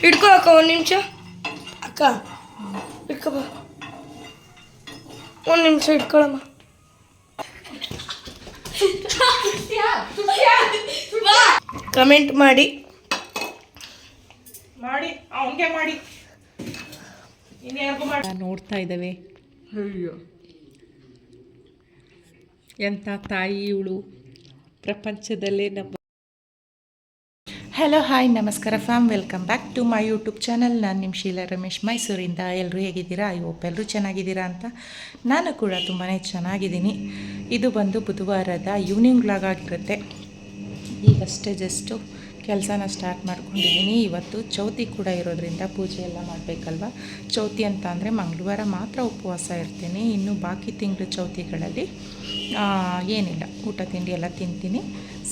ಹಿಡ್ಕೋ ಅಕ್ಕ ಒಂದು ನಿಮಿಷ. ಅಕ್ಕ ಹಿಡ್ಕೋ. ಬಾ ಒಂದು ನಿಮಿಷ ಹಿಡ್ಕೊಳಮ್ಮ. ಕಮೆಂಟ್ ಮಾಡಿ. ಮಾಡಿ ಅವನಿಗೆ ಮಾಡಿ. ಇನ್ಯಾರಿಗೂ ಮಾಡಿ. ನೋಡ್ತಾ ಇದ್ದಾವೆ. ಅಯ್ಯೋ. ಎಂಥ ತಾಯಿ ಇವಳು ಪ್ರಪಂಚದಲ್ಲೇ ನಮ್ಮ ಹಲೋ ಹಾಯ್ ನಮಸ್ಕಾರ fam welcome back to my YouTube channel ನಾನು ನಿಮ್ಮ ಶೀಲಾ ರಮೇಶ್, ಮೈಸೂರಿಂದ ಎಲ್ಲರೂ ಹೇಗಿದ್ದೀರಾ? ಐ ಹೋಪ್ ಎಲ್ಲರೂ ಚೆನ್ನಾಗಿದ್ದೀರಾ ಅಂತ. ನಾನು ಕೂಡ ತುಂಬಾ ಚೆನ್ನಾಗಿದ್ದೀನಿ. ಇದು ಬಂದು ಬುಧವಾರದ ಈವ್ನಿಂಗ್ ವ್ಲಾಗ್ ಆಗಿರುತ್ತೆ. ಈಗಷ್ಟೇ ಜಸ್ಟು ಕೆಲಸನ ಸ್ಟಾರ್ಟ್ ಮಾಡ್ಕೊಂಡಿದ್ದೀನಿ. ಇವತ್ತು ಚೌತಿ ಕೂಡ ಇರೋದ್ರಿಂದ ಪೂಜೆ ಎಲ್ಲ ಮಾಡಬೇಕಲ್ವ? ಚೌತಿ ಅಂತ ಅಂದರೆ ಮಂಗಳವಾರ ಮಾತ್ರ ಉಪವಾಸ ಇರ್ತೀನಿ. ಇನ್ನು ಬಾಕಿ ತಿಂಗಳು ಚೌತಿಗಳಲ್ಲಿ ಏನಿಲ್ಲ. ಊಟ, ತಿಂಡಿ ಎಲ್ಲ ತಿಂತೀನಿ.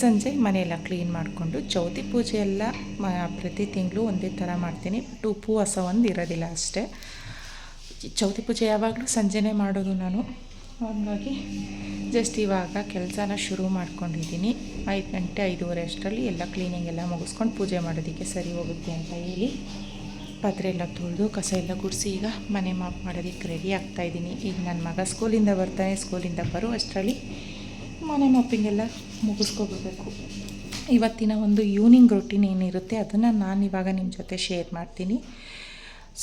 ಸಂಜೆ ಮನೆಯೆಲ್ಲ ಕ್ಲೀನ್ ಮಾಡಿಕೊಂಡು ಚೌತಿ ಪೂಜೆ ಎಲ್ಲ ಪ್ರತಿ ತಿಂಗಳು ಒಂದೇ ಥರ ಮಾಡ್ತೀನಿ. ಬಟ್ ಉಪವಾಸ ಒಂದು ಇರೋದಿಲ್ಲ ಅಷ್ಟೇ. ಚೌತಿ ಪೂಜೆ ಯಾವಾಗಲೂ ಸಂಜೆನೇ ಮಾಡೋದು ನಾನು. ಹಾಗಾಗಿ ಜಸ್ಟ್ ಇವಾಗ ಕೆಲಸನ ಶುರು ಮಾಡ್ಕೊಂಡಿದ್ದೀನಿ. ಐದು ಗಂಟೆ ಐದೂವರೆ ಅಷ್ಟರಲ್ಲಿ ಎಲ್ಲ ಕ್ಲೀನಿಂಗ್ ಎಲ್ಲ ಮುಗಿಸ್ಕೊಂಡು ಪೂಜೆ ಮಾಡೋದಕ್ಕೆ ಸರಿ ಹೋಗುತ್ತೆ ಅಂತ ಹೇಳಿ ಪಾತ್ರೆ ಎಲ್ಲ ತೊಳೆದು ಕಸ ಎಲ್ಲ ಗುಡಿಸಿ ಈಗ ಮನೆ ಮಾಪ್ ಮಾಡೋದಕ್ಕೆ ರೆಡಿ ಆಗ್ತಾಯಿದ್ದೀನಿ ಈಗ ನನ್ನ ಮಗ ಸ್ಕೂಲಿಂದ ಬರ್ತಾನೆ ಸ್ಕೂಲಿಂದ ಬರೋ ಅಷ್ಟರಲ್ಲಿ ಮನೆ ಮಾಪಿಂಗೆಲ್ಲ ಮುಗಿಸ್ಕೋಬೇಕು. ಇವತ್ತಿನ ಒಂದು ಈವ್ನಿಂಗ್ ರೊಟೀನ್ ಏನಿರುತ್ತೆ ಅದನ್ನು ನಾನು ಇವಾಗ ನಿಮ್ಮ ಜೊತೆ ಶೇರ್ ಮಾಡ್ತೀನಿ.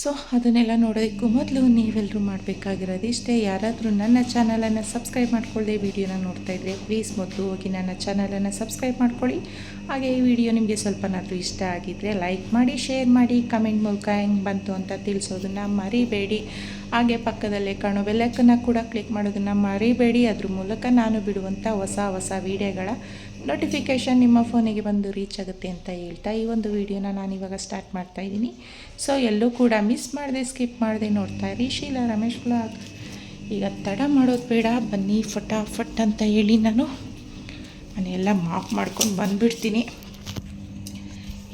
ಸೊ, ಅದನ್ನೆಲ್ಲ ನೋಡೋದಕ್ಕೂ ಮೊದಲು ನೀವೆಲ್ಲರೂ ಮಾಡಬೇಕಾಗಿರೋದು ಇಷ್ಟೇ. ಯಾರಾದರೂ ನನ್ನ ಚಾನಲನ್ನು ಸಬ್ಸ್ಕ್ರೈಬ್ ಮಾಡ್ಕೊಳ್ಳದೆ ವಿಡಿಯೋನ ನೋಡ್ತಾ ಇದ್ದರೆ ಪ್ಲೀಸ್ ಮೊದಲು ಹೋಗಿ ನನ್ನ ಚಾನಲನ್ನು ಸಬ್ಸ್ಕ್ರೈಬ್ ಮಾಡ್ಕೊಳ್ಳಿ. ಹಾಗೆ ಈ ವಿಡಿಯೋ ನಿಮಗೆ ಸ್ವಲ್ಪನಾದರೂ ಇಷ್ಟ ಆಗಿದ್ದರೆ ಲೈಕ್ ಮಾಡಿ, ಶೇರ್ ಮಾಡಿ, ಕಮೆಂಟ್ ಮೂಲಕ ಹೆಂಗೆ ಬಂತು ಅಂತ ತಿಳಿಸೋದನ್ನು ಮರಿಬೇಡಿ. ಹಾಗೆ ಪಕ್ಕದಲ್ಲೇ ಕಾಣೋ ಬೆಲ್ಲಕ್ಕನ್ನು ಕೂಡ ಕ್ಲಿಕ್ ಮಾಡೋದನ್ನು ಮರಿಬೇಡಿ. ಅದ್ರ ಮೂಲಕ ನಾನು ಬಿಡುವಂಥ ಹೊಸ ಹೊಸ ವೀಡಿಯೋಗಳ ನೋಟಿಫಿಕೇಷನ್ ನಿಮ್ಮ ಫೋನಿಗೆ ಬಂದು ರೀಚ್ ಆಗುತ್ತೆ ಅಂತ ಹೇಳ್ತಾ ಈ ಒಂದು ವಿಡಿಯೋನ ಇವಾಗ ಸ್ಟಾರ್ಟ್ ಮಾಡ್ತಾ ಇದ್ದೀನಿ. ಸೊ ಎಲ್ಲೂ ಕೂಡ ಮಿಸ್ ಮಾಡದೆ ಸ್ಕಿಪ್ ಮಾಡಿದೆ ನೋಡ್ತಾ ಇರಿ. ಶೀಲಾ, ರಮೇಶ್ ಬ್ಲಾಗ್ ಈಗ ತಡ ಮಾಡೋದು ಬೇಡ, ಬನ್ನಿ ಫಟಾಫಟ್ ಅಂತ ಹೇಳಿ ನಾನು ಮನೆಯೆಲ್ಲ ಮಾಫ್ ಮಾಡ್ಕೊಂಡು ಬಂದುಬಿಡ್ತೀನಿ.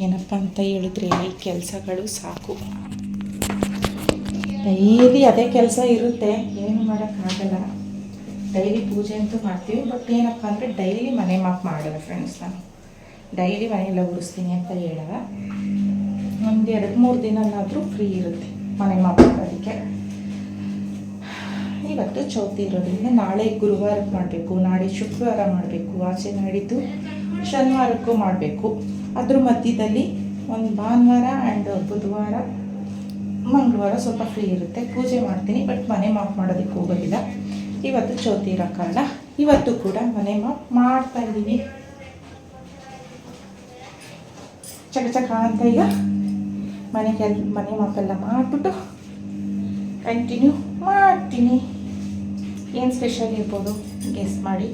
ಏನಪ್ಪ ಅಂತ ಹೇಳಿದ್ರೆ, ಈ ಕೆಲಸಗಳು ಸಾಕು. ಡೈಲಿ ಅದೇ ಕೆಲಸ ಇರುತ್ತೆ. ಏನು ಮಾಡೋಕ್ಕಾಗಲ್ಲ. ಡೈಲಿ ಪೂಜೆ ಅಂತೂ ಮಾಡ್ತೀವಿ, ಬಟ್ ಏನಪ್ಪ ಅಂದರೆ ಡೈಲಿ ಮನೆ ಮಾಪ್ ಮಾಡಲ್ಲ ಫ್ರೆಂಡ್ಸ್ ನಾನು ಡೈಲಿ ಮನೆಯೆಲ್ಲ ಉರಿಸ್ತೀನಿ ಅಂತ ಹೇಳಲ್ಲ. ಒಂದು ಎರಡು ಮೂರು ದಿನನಾದರೂ ಫ್ರೀ ಇರುತ್ತೆ ಮನೆ ಮಾಡೋದಕ್ಕೆ. ಇವತ್ತು ಚೌತಿ ಇರೋದ್ರಿಂದ ನಾಳೆ ಗುರುವಾರಕ್ಕೆ ಮಾಡಬೇಕು, ನಾಳೆ ಶುಕ್ರವಾರ ಮಾಡಬೇಕು, ಆಚೆ ನಾಡಿದ್ದು ಶನಿವಾರಕ್ಕೂ ಮಾಡಬೇಕು. ಅದ್ರ ಮಧ್ಯದಲ್ಲಿ ಒಂದು ಭಾನುವಾರ ಆ್ಯಂಡ್ ಬುಧವಾರ, ಮಂಗಳವಾರ ಸ್ವಲ್ಪ ಫ್ರೀ ಇರುತ್ತೆ. ಪೂಜೆ ಮಾಡ್ತೀನಿ, ಬಟ್ ಮನೆ ಮಾಪ್ ಮಾಡೋದಕ್ಕೆ ಹೋಗೋದಿಲ್ಲ. ಇವತ್ತು ಚೌತಿ ಇರೋ ಕಾರಣ ಇವತ್ತು ಕೂಡ ಮನೆ ಮಾಡ್ತಾ ಇದ್ದೀವಿ ಚಕ ಚಕ ಅಂತ ಈಗ ಮನೆ ಕೆಲ್ ಮನೆ ಮಾಪೆಲ್ಲ ಮಾಡಿಬಿಟ್ಟು ಕಂಟಿನ್ಯೂ ಮಾಡ್ತೀನಿ. ಏನು ಸ್ಪೆಷಲ್ ಇರ್ಬೋದು ಗೆಸ್ ಮಾಡಿ.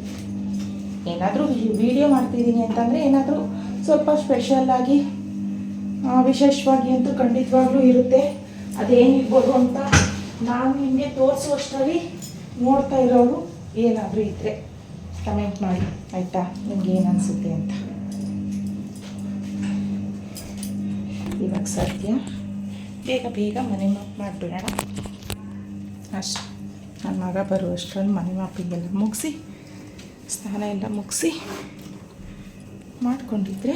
ಏನಾದರೂ ವಿಡಿಯೋ ಮಾಡ್ತಿದ್ದೀನಿ ಅಂತಂದರೆ ಏನಾದರೂ ಸ್ವಲ್ಪ ಸ್ಪೆಷಲ್ಲಾಗಿ ವಿಶೇಷವಾಗಿ ಅಂತೂ ಖಂಡಿತವಾಗ್ಲೂ ಇರುತ್ತೆ. ಅದೇನಿರ್ಬೋದು ಅಂತ ನಾನು ನಿಮಗೆ ತೋರಿಸುವಷ್ಟರಲ್ಲಿ ನೋಡ್ತಾ ಇರೋರು ಏನಾದರೂ ಇದ್ದರೆ ಕಮೆಂಟ್ ಮಾಡಿ, ಆಯಿತಾ? ನಿಮ್ಗೆ ಏನು ಅನಿಸುತ್ತೆ ಅಂತ. ಇವಾಗ ಸದ್ಯ ಬೇಗ ಬೇಗ ಮನೆ ಮಾಪ್ ಮಾಡಿಬಿಡೋಣ. ಅಷ್ಟು ನನ್ನ ಮಗ ಬರುವಷ್ಟರಲ್ಲಿ ಮನೆ ಮಾಪಿಗೆಲ್ಲ ಮುಗಿಸಿ, ಸ್ನಾನ ಎಲ್ಲ ಮುಗಿಸಿ ಮಾಡ್ಕೊಂಡಿದ್ರೆ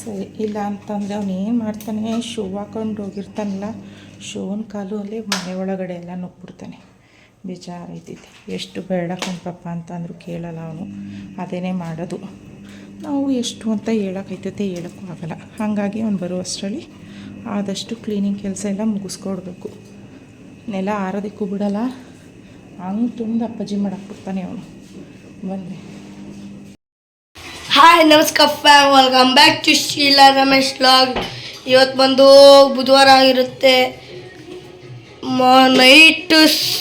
ಸರಿ. ಇಲ್ಲ ಅಂತಂದರೆ ಏನು ಮಾಡ್ತಾನೆ? ಶೂ ಹಾಕೊಂಡು ಹೋಗಿರ್ತಾನಲ್ಲ. ಶೂನ್ ಕಾಲು ಅಲ್ಲಿ ಮನೆ ಒಳಗಡೆ ಎಲ್ಲ ನುಗ್ಬಿಡ್ತಾನೆ. ಬೇಜಾರೈತೈತೆ ಎಷ್ಟು ಬೇಡ ಕಣ್ಪಪ್ಪ ಅಂತಂದ್ರು ಕೇಳಲ್ಲ ಅವನು. ಅದೇನೇ ಮಾಡೋದು. ನಾವು ಎಷ್ಟು ಅಂತ ಹೇಳೋಕ್ಕೈತೈತೆ ಹೇಳೋಕ್ಕೂ ಆಗಲ್ಲ. ಹಾಗಾಗಿ ಅವ್ನು ಬರುವಷ್ಟರಲ್ಲಿ ಆದಷ್ಟು ಕ್ಲೀನಿಂಗ್ ಕೆಲಸ ಎಲ್ಲ ಮುಗಿಸ್ಕೊಡ್ಬೇಕು. ನೆಲ ಆರೋದಕ್ಕೂ ಬಿಡಲ್ಲ. ಹಂಗೆ ತುಂಬ ಅಪ್ಪಾಜಿ ಮಾಡಾಕ್ಬಿಡ್ತಾನೆ ಅವನು. ಬಂದರೆ ಹಾಯ್ ನಮಸ್ಕಾರ welcome back to Sheela Ramesh vlog ಇವತ್ತು ಬಂದು ಬುಧವಾರ ಆಗಿರುತ್ತೆ. Night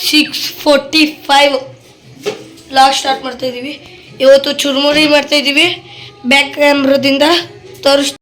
six forty five vlog start ಮಾಡ್ತಾ ಇದ್ದೀವಿ. ಇವತ್ತು ಚುರುಮುರಿ ಮಾಡ್ತಾ ಇದ್ದೀವಿ. ಬ್ಯಾಕ್ ಕ್ಯಾಮ್ರದಿಂದ ತೋರಿಸ್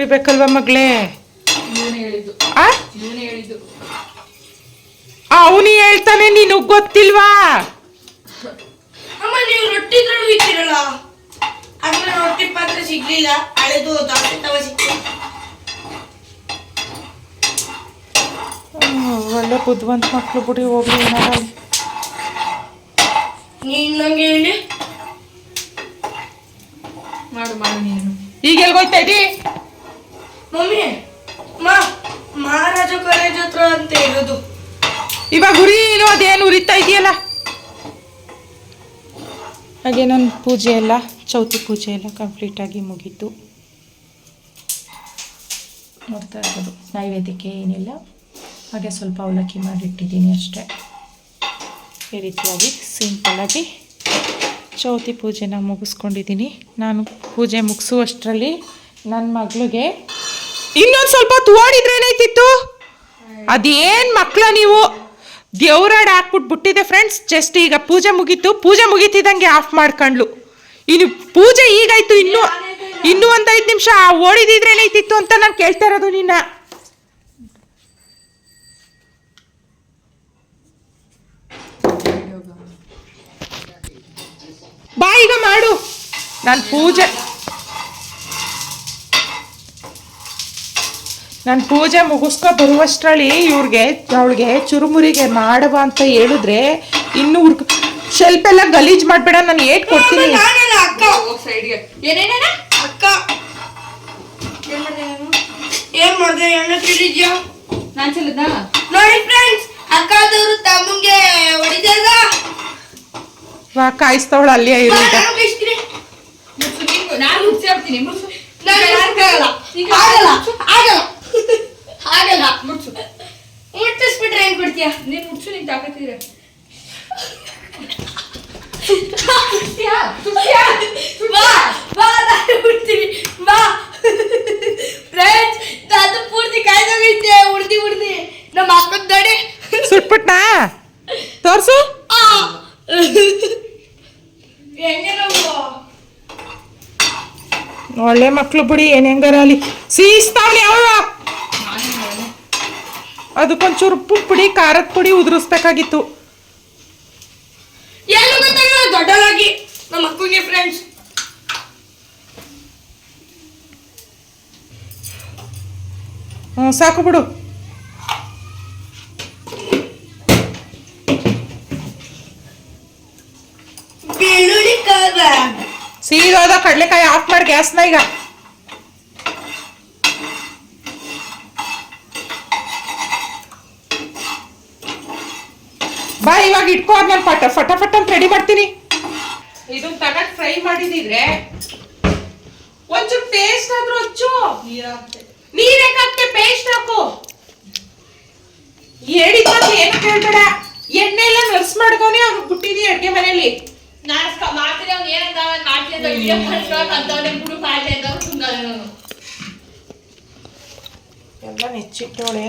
ಉರಿಬೇಕಲ್ವ ಮಗಳೇ ಆ? ಅವನು ಹೇಳ್ತಾನೆ ನೀನು ಗೊತ್ತಿಲ್ವಾ? ಅಮ್ಮ ನೀವು ರೊಟ್ಟಿ ಇಟ್ಟಿರಲ್ಲ ಆಮೇಲೆ ರೊಟ್ಟಿ ಪಾತ್ರೆ ಸಿಗ್ಲಿಲ್ಲ. ಹಳೆದು ದೋಸೆ ತವ ಸಿಕ್ತು. ಒಳ್ಳೆ ಬುದ್ಧಿವಂತ ಮಕ್ಳು ಬಿಡಿ ಹೋಗ್ಲಿ ಏನಾರ. ನೀನ್ ನಂಗೆ ಹೇಳಿ. ಮಾಡು ಮಾಡು ನೀನು. ಈಗ ಎಲ್ಗೋಯ್ತಾ ಇದ್ದೀ? ಮಮ್ಮಿ, ಮಾ, ಮಹಾರಾಜ ಕಾಲೇಜ್ ಹತ್ರ ಅಂತ ಇರೋದು ಇವಾಗ ಉರಿ ಇಲ್ಲೋ ಅದೇನು ಉರಿತಾ ಇದೆಯಲ್ಲ? ಹಾಗೆ ನನ್ನ ಪೂಜೆ ಎಲ್ಲ, ಚೌತಿ ಪೂಜೆ ಎಲ್ಲ ಕಂಪ್ಲೀಟಾಗಿ ಮುಗೀತು. ನೋಡ್ತಾ ಇರ್ಬೋದು. ನೈವೇದ್ಯಕ್ಕೆ ಏನಿಲ್ಲ. ಹಾಗೆ ಸ್ವಲ್ಪ ಅವಲಕ್ಕಿ ಮಾಡಿಟ್ಟಿದ್ದೀನಿ ಅಷ್ಟೇ. ಈ ರೀತಿಯಾಗಿ ಸಿಂಪಲ್ಲಾಗಿ ಚೌತಿ ಪೂಜೆನ ಮುಗಿಸ್ಕೊಂಡಿದ್ದೀನಿ. ನಾನು ಪೂಜೆ ಮುಗಿಸುವಷ್ಟರಲ್ಲಿ ನನ್ನ ಮಗಳಿಗೆ ಇನ್ನೊಂದು ಸ್ವಲ್ಪ ಹೊತ್ತು ಓಡಿದ್ರೆ ಏನಾಯ್ತಿತ್ತು? ಅದೇನು ಮಕ್ಕಳ ನೀವು? ದೇವ್ರಾಡ್ ಹಾಕ್ಬಿಟ್ಟು ಫ್ರೆಂಡ್ಸ್ ಜಸ್ಟ್ ಈಗ ಪೂಜೆ ಮುಗೀತು. ಪೂಜೆ ಮುಗೀತಿದ್ದಂಗೆ ಆಫ್ ಮಾಡ್ಕೊಂಡ್ಲು. ಇನ್ನು ಪೂಜೆ ಈಗಾಯ್ತು ಇನ್ನು, ಇನ್ನೂ ಒಂದು ಐದು ನಿಮಿಷ. ಓಡಿದಿದ್ರೆ ಏನಾಯ್ತಿತ್ತು ಅಂತ ನಾನು ಕೇಳ್ತಾ ಇರೋದು ನಿನ್ನ. ಬಾ ಈಗ ಮಾಡು. ನಾನು ಪೂಜೆ ನಾನು ಪೂಜೆ ಮುಗಿಸ್ಕೊ ಬರುವಷ್ಟರಲ್ಲಿ ಇವ್ರಿಗೆ ಅವಳಿಗೆ ಚುರುಮುರಿಗೆ ಮಾಡುವ ಅಂತ ಹೇಳಿದ್ರೆ ಇನ್ನು ಹುರ್ಕ ಸ್ವಲ್ಪ ಎಲ್ಲ ಗಲೀಜ್ ಮಾಡಬೇಡ ನಾನು ಏಟ್ ಕೊಡ್ತೀನಿ. ಕಾಯಿಸ್ತಾವಳ ಅಕ್ಕ. ಸೈಡ್ಗೆ ಏನೇನೇನ? ಅಕ್ಕ. ಏನ್ ಮಾಡ್ದೆ ನಾನು? ಏನ್ ಮಾಡ್ದೆ? ಎಣ್ಣೆ ತಿಳಿದ್ಯಾ ನಾನ್ ಚೆಲ್ಲದ ನೋಡಿ ಫ್ರೆಂಡ್ಸ್ ಅಕ್ಕದವರು ತಮ್ಮಂಗೆ ಹೊಡಿದಾಗ ವಾ ಕಾಯಿಸ್ತವಳು ಅಲ್ಲೇ ಇರು ಈಗ ನಾನು ಮುಡ್ಸು ನೀನು ಹಾಕ್ತೀನಿ ನಾನು ಆಗಲ್ಲ ಈಗ ಆಗಲ್ಲ ಆಗಲ್ಲ. ಆಗಲ್ಲ ಮುಟ್ಸು. ಮುಟ್ಟಿಸ್ಬಿಟ್ರೆ ಹೆಂಗ್ ಕೊಡ್ತೀಯ? ನೀನ್ ಮುಟ್ಸು ನೀನ್ ತಾಕತ್ತಿದ್ರೆ. ತುರ್ಸ್ತೀಯಾ? ತುರ್ಸ್ತೀಯಾ? ಬಾ ಬಾ ನಾನು ಬಾ. ಫ್ರೆಂಡ್ಸ್ ಅದು ಪೂರ್ತಿ ಕಾಯ್ದೋಗೈತೆ ಉಡ್ದಿ ಉಡ್ದಿ. ನಮ್ಮ ಅಕ್ಕನ ದಡಿ ಸುಟ್ಬಿಟ್ನಾ? ತೋರ್ಸು. ಒಳ್ಳೆ ಮಕ್ಳು ಬಿಡಿ ಏನ್ ಹೆಂಗಾರ ಅಲ್ಲಿ. ಸೀಸ್ತಾವ್ಲಿ ಮಾಡೋದು? ಅದಕ್ಕೊಂಚೂರು ಉಪ್ಪು ಪುಡಿ ಖಾರದ ಪುಡಿ ಉದುರಿಸ್ಬೇಕಾಗಿತ್ತು. ದೊಡ್ಡಲಾಗಿ ನಮ್ಮ ಅಕ್ಕಂಗೆ ಫ್ರೆಂಡ್ಸ್ ಹ್ಞೂ ಸಾಕು ಬಿಡು. ಸೀದೋದ ಕಡ್ಲೆಕಾಯಿ ಆಫ್ ಮಾಡಿ ಗ್ಯಾಸ್ನ ಈಗ ಬಾ ಇವಾಗ ಇಟ್ಕೋ ನಾನು ಪಟ ಫಟ ಫಟ ಅಂತ ರೆಡಿ ಮಾಡ್ತೀನಿ. ಇದು ತಗೊಂಡ್ ಫ್ರೈ ಮಾಡಿದಿದ್ರೆ ಒಂಚೂರು ಪೇಸ್ಟ್ ಆದ್ರೂ ಹಚ್ಚು ನೀರ್ ಹಾಕಕ್ಕೆ ಪೇಸ್ಟ್ ಹಾಕು? ಹೇಳಿದ ಏನು ಕೇಳ್ಬೇಡ. ಎಣ್ಣೆ ಎಲ್ಲ ನರ್ಸ್ ಮಾಡ್ಕೊಂಡೆ ಅವ್ರು ಬಿಟ್ಟಿದಿ ಅಡ್ಗೆ ಮನೇಲಿ. ಎಲ್ಲ ನೆಚ್ಚಿಟ್ಟೋಳೆ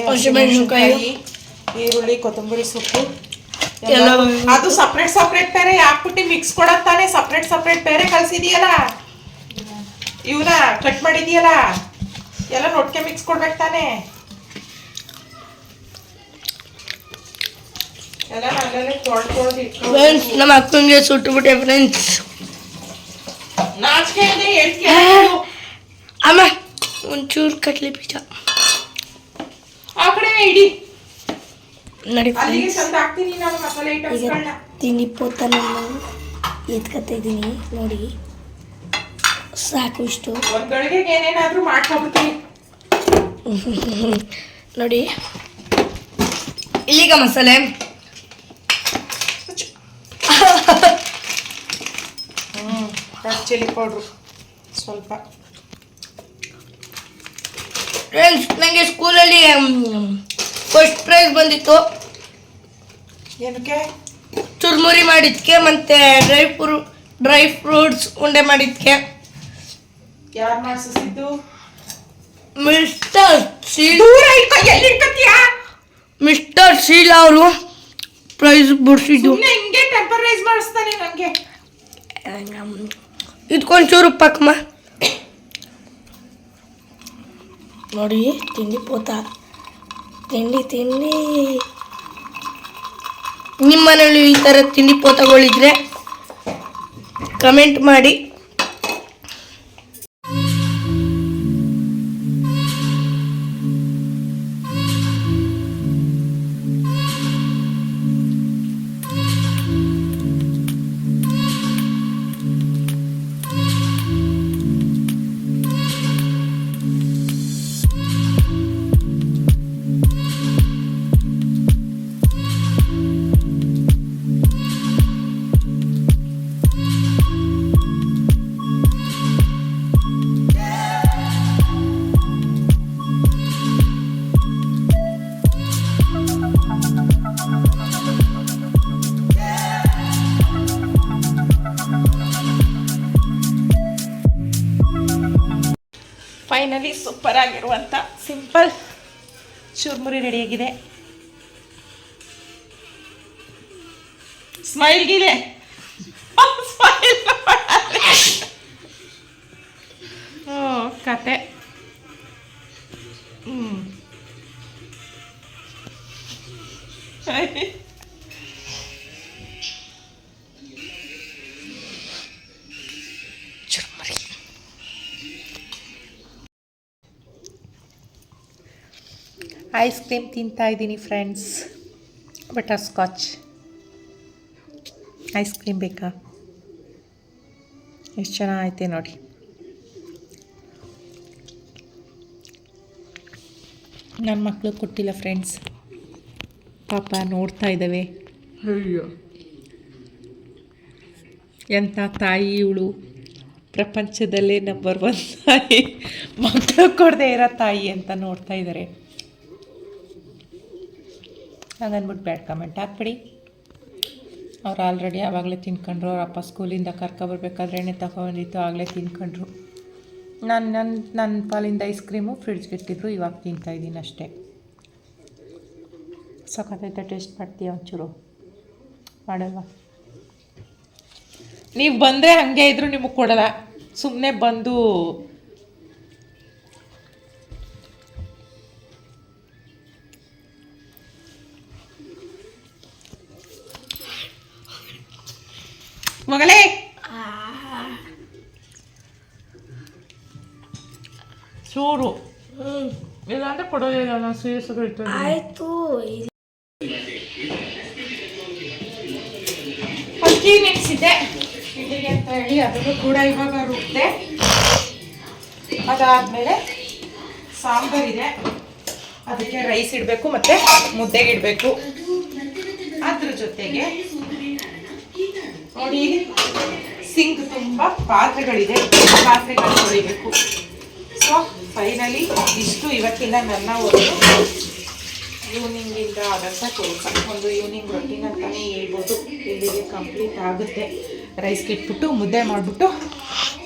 ಈರುಳ್ಳಿ ಕೊತ್ತಂಬರಿ ಸೊಪ್ಪು. ಅದು ಸಪ್ರೇಟ್ ಸಪ್ರೇಟ್ ಬೇರೆ ಹಾಕ್ಬಿಟ್ಟು ಮಿಕ್ಸ್ ಕೊಡತ್ತಾನೆ ಸಪ್ರೇಟ್ ಸಪ್ರೇಟ್ ಬೇರೆ ಕಳ್ಸಿದೀಯಲ್ಲ? ಇವನ ಕಟ್ ಮಾಡಿದೀಯಲ್ಲ? ಎಲ್ಲ ನೊಟ್ಕೆ ಮಿಕ್ಸ್ ಕೊಡ್ಬೇಕು ತಾನೆ? ಫ್ರೆಂಡ್ಸ್ ನಮ್ಮ ಅಕ್ಕಂಗೆ ಸುಟ್ಟು ಬಿಟ್ಟೆ ಫ್ರೆಂಡ್ಸ್ ಅಮ್ಮ ಒಂಚೂರು ಕಟ್ಲಿ ಬೀಜ. ಆ ಕಡೆ ಇಡಿ ನಡಿ ಅಲ್ಲಿಗೆ ಚಂದ ಹಾಕ್ತೀನಿ ನಾನು ಮಸಾಲೆ ಈಗ ಐಟಮ್ಸ್ಗಳನ್ನ ತಿಂಡಿ ಪೋತನ ಎತ್ಕತ್ತಾ ಇದ್ದೀನಿ ನೋಡಿ. ಸಾಕು ಇಷ್ಟು. ಒಂದ್ ಏನೇನಾದ್ರೂ ಮಾಡ್ಕೊಬಿಡ್ತೀನಿ. ನೋಡಿ. ಇಲ್ಲಿಗ ಮಸಾಲೆ. ಚಿಲ್ಲಿ ಪೌಡ್ರು ಸ್ವಲ್ಪ. ಫ್ರೆಂಡ್ಸ್ ನನಗೆ ಸ್ಕೂಲಲ್ಲಿ ಫಸ್ಟ್ ಪ್ರೈಸ್ ಬಂದಿತ್ತು. ಏನಕ್ಕೆ? ಚುರ್ಮುರಿ ಮಾಡಿದ್ಕೆ ಮತ್ತೆ ಡ್ರೈ ಫ್ರೂ ಡ್ರೈ ಫ್ರೂಟ್ಸ್ ಉಂಡೆ ಮಾಡಿದ್ಕೆ. ಯಾರು ಮಾಡ್ಸಿದ್ದು ಮಿಸ್ಟರ್ ಶೀಲ್ ಮಿಸ್ಟರ್ ಶೀಲ್ ಅವರು ಪ್ರೈಸ್ ಬಿಡಿಸಿದ್ದು. ಇದ್ಕೊಂಡು ಹಿಂಗೆ ಟೆಂಪರೈಸ್ ಮಾಡಿಸ್ತಾನೆ ನನಗೆ ಇದಕ್ಕೊಂಚೂರು ಪಕ್ಕಮ್ಮ ನೋಡಿ ತಿಂಡಿ ಪೋತ. ತಿಂಡಿ ತಿಂಡಿ ನಿಮ್ಮ ಮನೇಲಿ ಈ ಥರ ತಿಂಡಿ ಪೋತಗಳಿದ್ರೆ ಕಮೆಂಟ್ ಮಾಡಿ. ಸೂಪರ್ ಆಗಿರುವಂಥ ಸಿಂಪಲ್ ಚುರ್ಮುರಿ ರೆಡಿಯಾಗಿದೆ ಸ್ಮೈಲ್ ಐಸ್ ಕ್ರೀಮ್ ತಿಂತಾ ಇದ್ದೀನಿ friends. Butterscotch. Ice cream ಬೇಕಾ? ಎಷ್ಟು ಚೆನ್ನಾಗೈತೆ ನೋಡಿ. ನನ್ನ ಮಕ್ಕಳು ಕೊಟ್ಟಿಲ್ಲ ಫ್ರೆಂಡ್ಸ್. ಪಾಪ ನೋಡ್ತಾ ಇದ್ದಾವೆ. ಅಯ್ಯೋ. ಎಂಥ ತಾಯಿ ಇವಳು. ಪ್ರಪಂಚದಲ್ಲೇ ನಂಬರ್ ಒನ್ ತಾಯಿ. ಮಕ್ಕಳು ಕೊಡದೆ ಇರೋ ತಾಯಿ ಅಂತ ನೋಡ್ತಾ ಇದ್ದಾರೆ. ಹಂಗನ್ಬಿಟ್ಟು ಬ್ಯಾಡ್ ಕಮೆಂಟ್. ಹಾಕ್ಬಿಡಿ. ಅವ್ರು ಆಲ್ರೆಡಿ ಆವಾಗಲೇ ತಿನ್ಕೊಂಡ್ರು. ಅವ್ರ ಅಪ್ಪ ಸ್ಕೂಲಿಂದ ಕರ್ಕೊಬರ್ಬೇಕಾದ್ರೆ ಎಣ್ಣೆ ತಗೊಬಂದಿತ್ತು ಆಗಲೇ ತಿನ್ಕೊಂಡ್ರು. ನಾನು ನನ್ನ ನನ್ನ ಪಾಲಿಂದ ಐಸ್ ಕ್ರೀಮು ಫ್ರಿಡ್ಜ್ಗೆ ಇಟ್ಟಿದ್ರು, ಇವಾಗ ತಿಂತಾಯಿದ್ದೀನಿ ಅಷ್ಟೇ. ಸಖತ್ತೈತೆ ಟೇಸ್ಟ್ ಮಾಡ್ತೀಯ ಒಂಚೂರು? ಮಾಡಲ್ವಾ? ನೀವು ಬಂದರೆ ಹಾಗೆ ಇದ್ರು ನಿಮಗೆ ಕೊಡಲ್ಲ. ಸುಮ್ಮನೆ ಬಂದು ಮಗಳೇ. ಚೂರು ಇಲ್ಲಾಂದ್ರೆ ಕೊಡೋದಿಲ್ಲ ನಾನು ಸೀರಿಯಸ್ಗಳು ಇರ್ತೇನೆ ಆಯ್ತು ಅಕ್ಕಿ ನೆನೆಸಿದ್ದೆ. ಇಲ್ಲಿಗೆ ಅಂತ ಹೇಳಿ ಅದನ್ನು ಕೂಡ ಇವಾಗ ರುಬ್ದೆ. ಅದಾದಮೇಲೆ ಸಾಂಬಾರಿದೆ ಅದಕ್ಕೆ ರೈಸ್ ಇಡಬೇಕು ಮತ್ತು ಮುದ್ದೆಗೆ ಇಡಬೇಕು. ಅದ್ರ ಜೊತೆಗೆ ನೋಡಿ. ಸಿಂಕ್ ತುಂಬ ಪಾತ್ರೆಗಳಿದೆ. ಪಾತ್ರೆಗಳು ತೊಳಿಬೇಕು. ಸೊ ಫೈನಲಿ ಇಷ್ಟು ಇವತ್ತಿನ ನನ್ನ ಒಂದು ಈವ್ನಿಂಗಿಂದ ಆದಂಥ ಕೆಲಸ. ಒಂದು ಈವ್ನಿಂಗ್ ರೊಟ್ಟಿನ ತಾನೇ ಹೇಳ್ಬೋದು. ಇಲ್ಲಿಗೆ ಕಂಪ್ಲೀಟ್ ಆಗುತ್ತೆ. ರೈಸ್ಗೆ ಇಟ್ಬಿಟ್ಟು ಮುದ್ದೆ ಮಾಡಿಬಿಟ್ಟು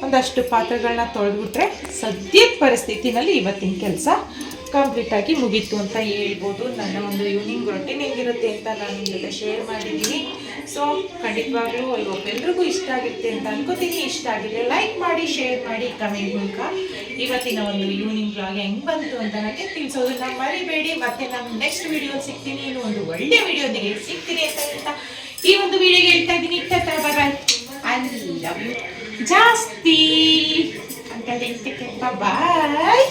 ಒಂದಷ್ಟು ಪಾತ್ರೆಗಳನ್ನ ತೊಳೆದ್ಬಿಟ್ರೆ ಸದ್ಯದ ಪರಿಸ್ಥಿತಿನಲ್ಲಿ ಇವತ್ತಿನ ಕೆಲಸ ಕಂಪ್ಲೀಟಾಗಿ ಮುಗೀತು ಅಂತ ಹೇಳ್ಬೋದು. ನನ್ನ ಒಂದು ಈವ್ನಿಂಗ್ ರೊಟೀನ್ ಹೆಂಗಿರುತ್ತೆ ಅಂತ ನಾನು ನಿಮ್ಮ ಶೇರ್ ಮಾಡಿದ್ದೀನಿ. ಸೊ ಖಂಡಿತವಾಗ್ಲೂ ಒಬ್ಬೆಲ್ರಿಗೂ ಇಷ್ಟ ಆಗುತ್ತೆ ಅಂತ ಅನ್ಕೋತೀನಿ. ಇಷ್ಟ ಆಗಿದೆ ಲೈಕ್ ಮಾಡಿ ಶೇರ್ ಮಾಡಿ ಕಮೆಂಟ್ ಮೂಲಕ. ಇವತ್ತಿನ ಒಂದು ಈವ್ನಿಂಗ್ ಬ್ಲಾಗ್ ಹೆಂಗ್ ಬಂತು ಅಂತ ನನಗೆ ತಿಳಿಸೋದನ್ನ ಮರಿಬೇಡಿ. ಮತ್ತೆ ನಾನು ನೆಕ್ಸ್ಟ್ ವಿಡಿಯೋ ಸಿಗ್ತೀನಿ. ಇನ್ನು ಒಂದು ಒಳ್ಳೆ ವಿಡಿಯೋದಿಗೆ ಸಿಗ್ತೀನಿ ಅಂತ ಈ ಒಂದು ವಿಡಿಯೋಗೆ ಹೇಳ್ತಾ ಇದ್ದೀನಿ. Bye bye I love you ಜಾಸ್ತಿ. ಅಂತ ಹೇಳ್ತಕ್ಕೆ ಬಾಯ್